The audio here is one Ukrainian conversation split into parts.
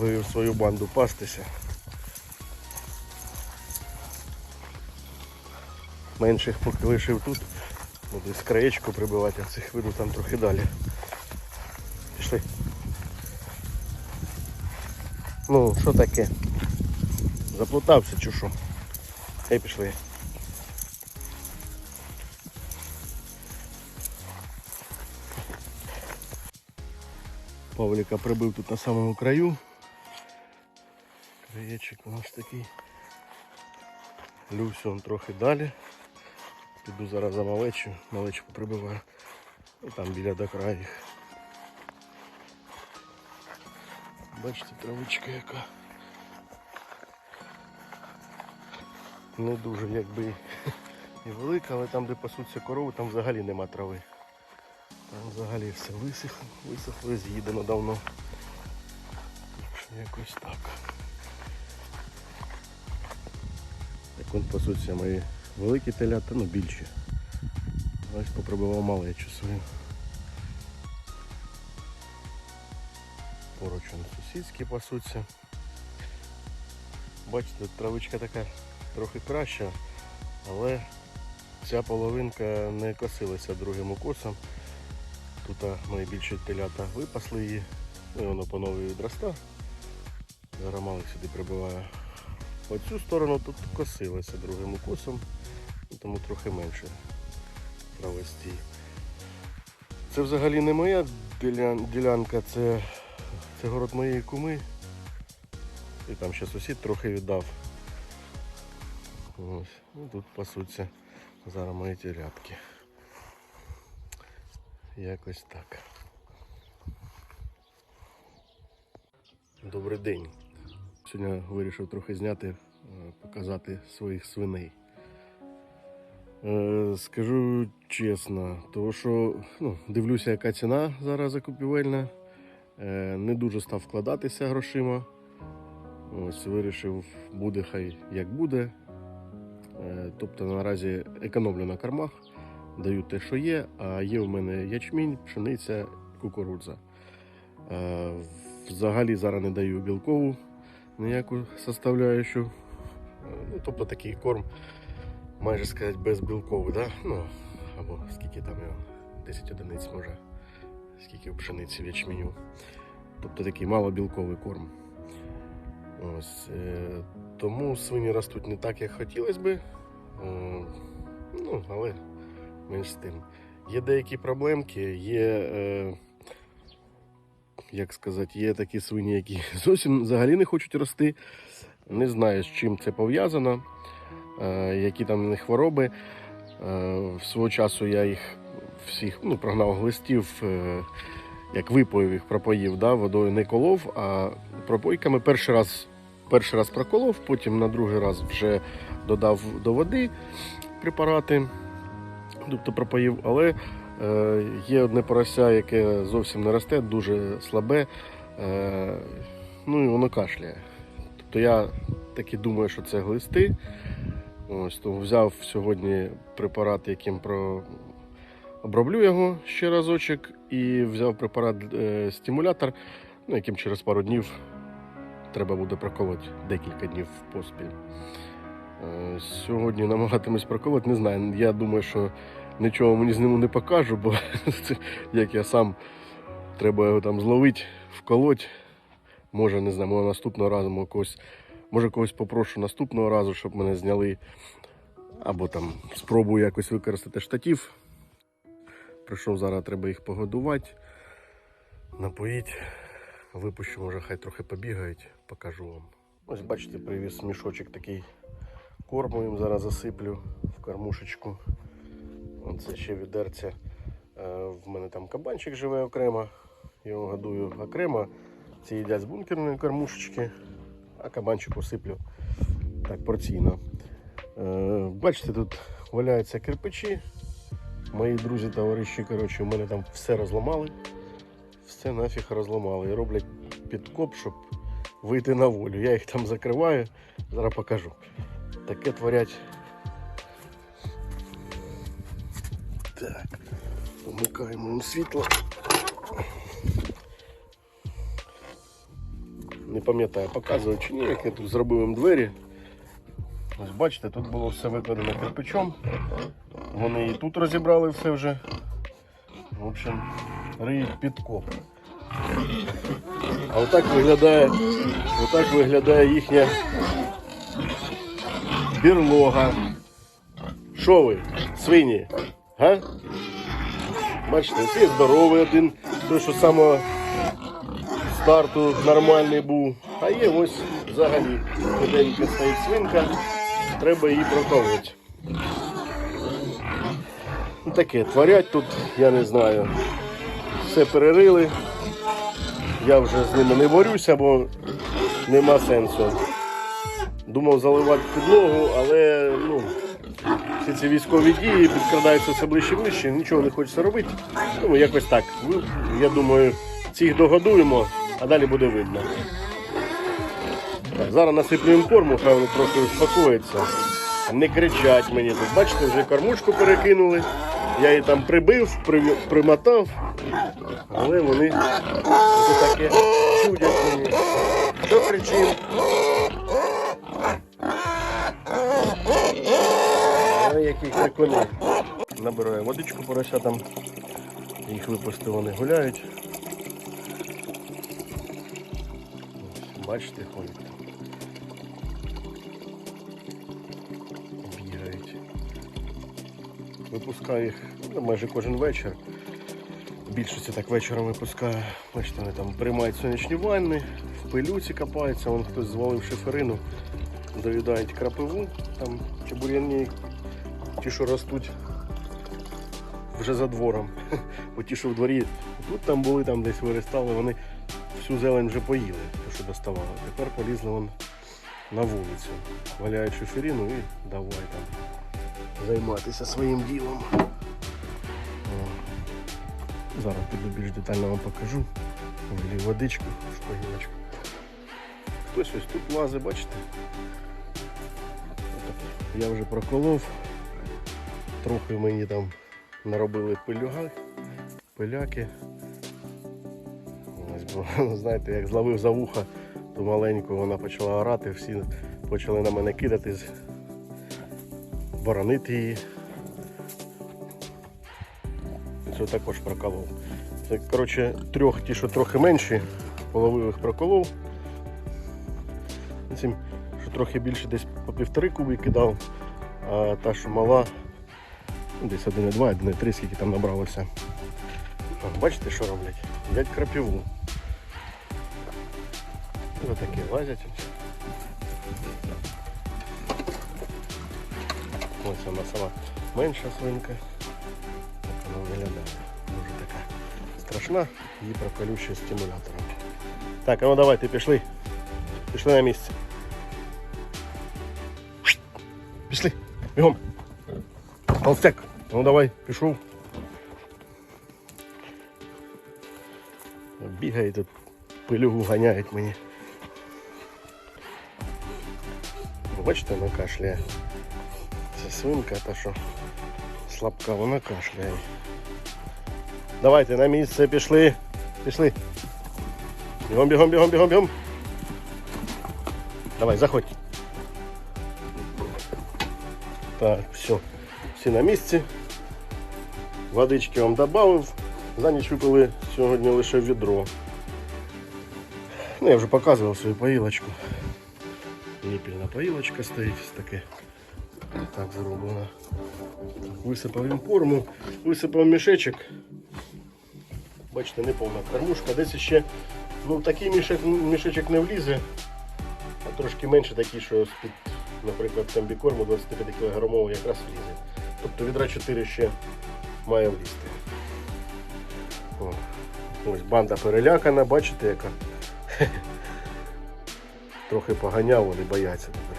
вивів свою банду пастися. Менших поки лишив тут. Буду з краєчку прибивати, а цих веду там трохи далі. Пішли. Ну, що таке? Заплутався чи що? Хай пішли. Павліка прибив тут на самому краю. Краєчик у нас такий. Люся он трохи далі. Піду зараз за малечу, малечку прибиваю. І там біля до краю. Бачите, травичка яка. Не дуже якби і велика, але там, де пасуться корови, там взагалі нема трави. Там взагалі все висохло, висохло з'їдено давно. Якось так. Як он пасуться мої великі телята, ну більші. Ось попробував малечу свою. Поруч сусідські пасуться. Бачите, травичка така трохи краща, але ця половинка не косилася другим укосом. Тут а, найбільші телята випасли її, ну і воно по новій відроста. Зараз малих сюди прибиваю. Оцю сторону тут косилася другим укосом, ну, тому трохи менше травостій. Це взагалі не моя ділянка, це, це город моєї куми. І там ще сусід трохи віддав. Ось. Ну, тут пасуться зараз мої телятки. Якось так. Добрий день. Сьогодні вирішив трохи зняти, е, показати своїх свиней. Е, Скажу чесно, тому що ну, дивлюся, яка ціна зараз закупівельна. Е, Не дуже став вкладатися грошима. Ось вирішив, буде хай як буде. Тобто наразі економлю на кормах, даю те, що є, а є в мене ячмінь, пшениця, кукурудза. Взагалі зараз не даю білкову ніяку составляючу. Ну, тобто такий корм, майже сказати, безбілковий, да? ну, або скільки там його, 10 одиниць може, скільки в пшениці ячменю. Тобто такий малобілковий корм. Ось, е, тому свині ростуть не так, як хотілося би. Е, ну, але менш з тим. Є деякі проблемки, є, е, як сказати, є такі свині, які зовсім взагалі не хочуть рости. Не знаю, з чим це пов'язано, е, які там них хвороби. Е, в свого часу я їх всіх ну, прогнав глистів, е, як випоїв їх, пропоїв, да, водою не колов, а пропойками перший раз, перший раз проколов, потім на другий раз вже додав до води препарати, тобто пропоїв. Але є одне порося, яке зовсім не росте, дуже слабе, е, ну і воно кашляє. Тобто я таки думаю, що це глисти. Ось, тому взяв сьогодні препарат, яким про... оброблю його ще разочок, і взяв препарат е, стимулятор, ну, яким через пару днів треба буде проколоти декілька днів поспіль. Е, Сьогодні намагатимусь проколоти, не знаю. Я думаю, що нічого мені з ним не покажу, бо це як я сам треба його там зловити, вколоть. Може, не знаю, може наступного разу може когось, може когось попрошу наступного разу, щоб мене зняли. Або там спробую якось використати штатів. Прийшов зараз, треба їх погодувати, напоїти. Випущу, може, хай трохи побігають, покажу вам. Ось бачите, привіз мішочок такий корму їм зараз засиплю в кормушечку. Оце ще відерця. Е, В мене там кабанчик живе окремо. я Його годую окремо. Ці їдять з бункерної кормушечки, а кабанчику сиплю так порційно. Е, Бачите, тут валяються кирпичі. Мої друзі, товариші, коротше, у мене там все розламали. Все нафіг розламали. І роблять підкоп, щоб вийти на волю. Я їх там закриваю, зараз покажу. Таке творять. Так, вмикаємо їм світло. Не пам'ятаю, показував чи ні, як я тут зробив їм двері. Ось бачите, тут було все викладено кирпичом. Вони і тут розібрали все вже. В общем, риють підкоп. А отак виглядає, отак виглядає їхня бірлога. Що ви, свині? Га? Бачите, всі здоровий один, той, що з самого старту нормальний був. А є ось взагалі худенька стоїть свинка, треба її проколоти. Ну, таке творять тут, я не знаю. Все перерили. Я вже з ними не борюся, бо нема сенсу. Думав заливати підлогу, але ну, всі ці військові дії підкрадаються все ближче і ближче, нічого не хочеться робити. Тому якось так. Ну, Я думаю, цих догодуємо, а далі буде видно. Так, зараз насиплю їм корму, хай вони трохи успокоїться. Не кричать мені тут. Бачите, вже кормушку перекинули. Я її там прибив, при- примотав, але вони таке чудять мені. Що кричим? Які крикуни. Набираю водичку поросятам. Їх випустив, вони гуляють. Ось, Бачите, ходять. Бігають. Випускаю їх ну, майже кожен вечір. Більшості так вечором випускаю. Бачите, вони там приймають сонячні ванни, в пилюці копаються, вон хтось звалив шиферину, доїдають крапиву, там чи бур'яні, ті, що ростуть вже за двором. Бо ті, що в дворі тут там були, там десь виростали, вони всю зелень вже поїли, те, що доставали. Тепер полізли вон на вулицю, валяють шиферину і давай там займатися своїм ділом. Зараз піду більш детально вам покажу. Влів водичку, шпагіночку. Хтось ось тут лазить, бачите? Я вже проколов. Трохи мені там наробили пилюга, пиляки. Ось, бо, знаєте, як зловив за вуха, то маленьку вона почала орати, всі почали на мене кидатись, боронити її. Це також проколов. Це, коротше, трьох, ті, що трохи менші, половив їх проколов. Цим, що трохи більше, десь по півтори куби кидав, а та, що мала, ну, десь 1,2, 1,3, скільки там набралося. О, Бачите, що роблять? Їдять крапиву. Ось такі лазять. Ось вона сама менша свинка. Так вона виглядає. Дуже така страшна. Її проколю ще стимулятором. Так, а ну давайте пішли. Пішли на місце. Пішли. Бігом. Толстяк. Ну давай, пішов. Бігає тут, пилюгу ганяють мені. Ви Бачите, вона кашляє. Це свинка, та що слабка, вона кашляє. Давайте на місце пішли. Пішли. Бігом, бігом, бігом, бігом, бігом. Давай, заходь. Так, все. Всі на місці. Водички вам додав. За ніч випили сьогодні лише відро. Ну, я вже показував свою поїлочку. Ніпільна поїлочка стоїть таке. Так зроблено. Висипав їм корму, висипав мішечок. Бачите, не повна кормушка. Десь ще ну, такий мішек, мішечок не влізе, а трошки менше такий, що з-під, наприклад, комбікорму 25 кг якраз влізе. Тобто відра 4 ще має влізти. О, ось банда перелякана, бачите яка. Трохи поганяв, вони бояться тепер.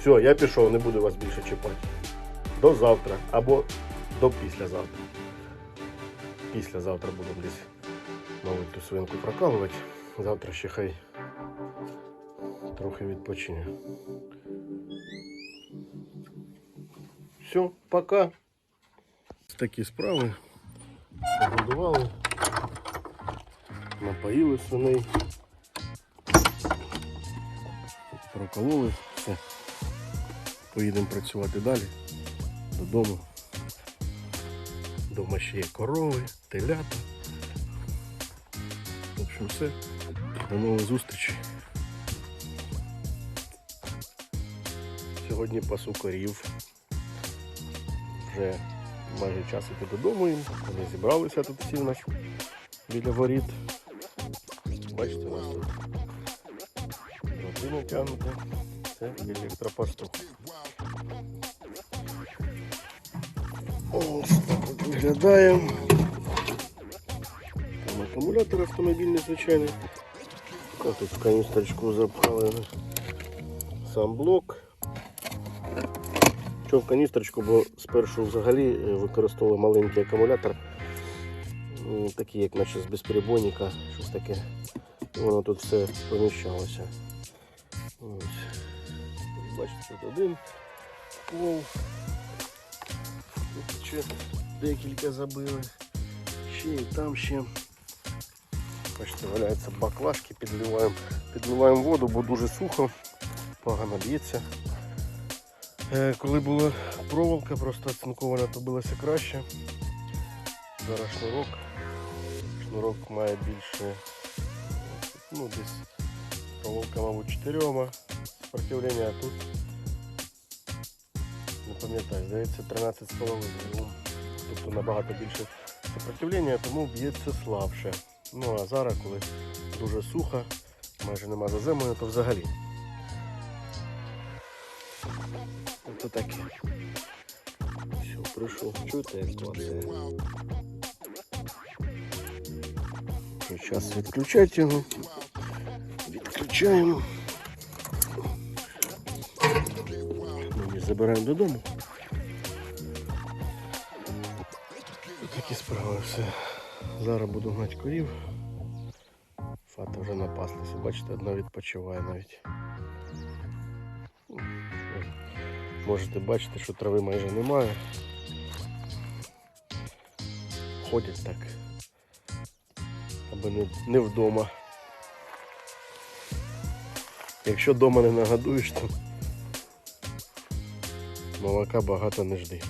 Все, я пішов, не буду вас більше чіпати. До завтра або до післязавтра. Післязавтра будемо десь, мабуть, ту свинку прокалувати. Завтра ще хай трохи відпочине. Все, пока. Такі справи. Погодували. Напоїли свиней. прокололи, все. Поїдемо працювати далі додому. Дома ще є корови, телята. В общем, все. До нових зустрічей. Сьогодні пасу корів. Вже майже час іти додому їм. Зібралися тут всі в нас біля воріт. Бачите, у нас тут родина тягнута. Це електропастух. Ось так от виглядає. Там акумулятор автомобільний звичайний. А тут в каністрочку запхали сам блок. Чого в каністрочку, бо спершу взагалі е, використовували маленький акумулятор, такий, як наче з безперебойника, щось таке. Воно тут все поміщалося. Ось. Бачите, тут один. Тут ще декілька забили. Ще і там ще. Бачите, валяються баклажки, підливаємо, підливаємо воду, бо дуже сухо, погано б'ється. Е, Коли була проволока просто оцинкована, то билося краще. Зараз шнурок. Шнурок має більше, ну десь проволока, мабуть, 4 сопротивлення, а тут не пам'ятаю, здається 13,5. Ну, Тобто набагато більше сопротивлення, тому б'ється слабше. Ну а зараз, коли дуже сухо, майже нема заземлення, то взагалі. Ото таке. Все, прийшов. Чуєте, як? Вже час відключати його. Відключаємо. Ну, і забираємо додому. Такі справи все. Зараз буду гнати корів. Фата вже напаслася. Бачите, одна відпочиває навіть. Можете бачити, що трави майже немає. Ходять так. Аби не, не вдома. Якщо вдома не нагадуєш, то молока багато не жди.